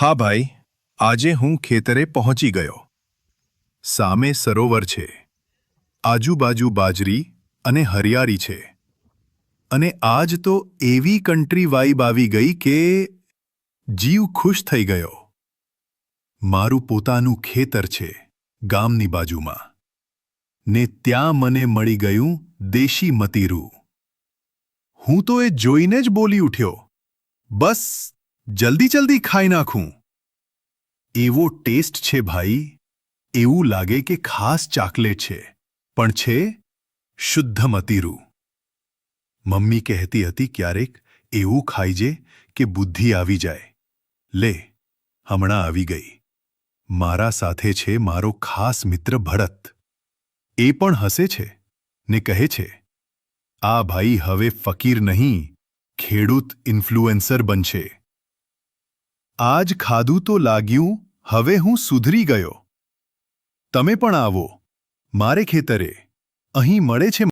હા ભાઈ, આજે હું ખેતરે પહોંચી ગયો. સામે સરોવર છે. આજુબાજુ બાજરી અને હરિયાળી છે. અને આજ તો એવી કન્ટ્રી વાઇબ આવી ગઈ કે જીવ ખુશ થઈ ગયો. મારું પોતાનું ખેતર છે, ગામની બાજુમાં. ને ત્યાં મને મળી ગયું દેશી મતીરું. હું તો એ જોઈને જ બોલી ઉઠ્યો. બસ જલ્દી જલ્દી ખાઈ નાખું. એવો ટેસ્ટ છે ભાઈ, એવું લાગે કે ખાસ ચાકલેટ છે, પણ છે શુદ્ધ મતીરું. મમ્મી કહેતી હતી ક્યારેક, એવું ખાઈજે કે બુદ્ધિ આવી જાય. લે, હમણાં આવી ગઈ. મારા સાથે છે મારો ખાસ મિત્ર ભરત. એ પણ હસે છે? ને કહે છે, આ ભાઈ હવે ફકીર નહીં, ખેડૂત ઇન્ફ્લુએન્સર બનશે. આજ ખાધું તો લાગ્યું, હવે હું સુધરી ગયો. તમે પણ આવો. મારે ખેતરે. અહીં મળે છે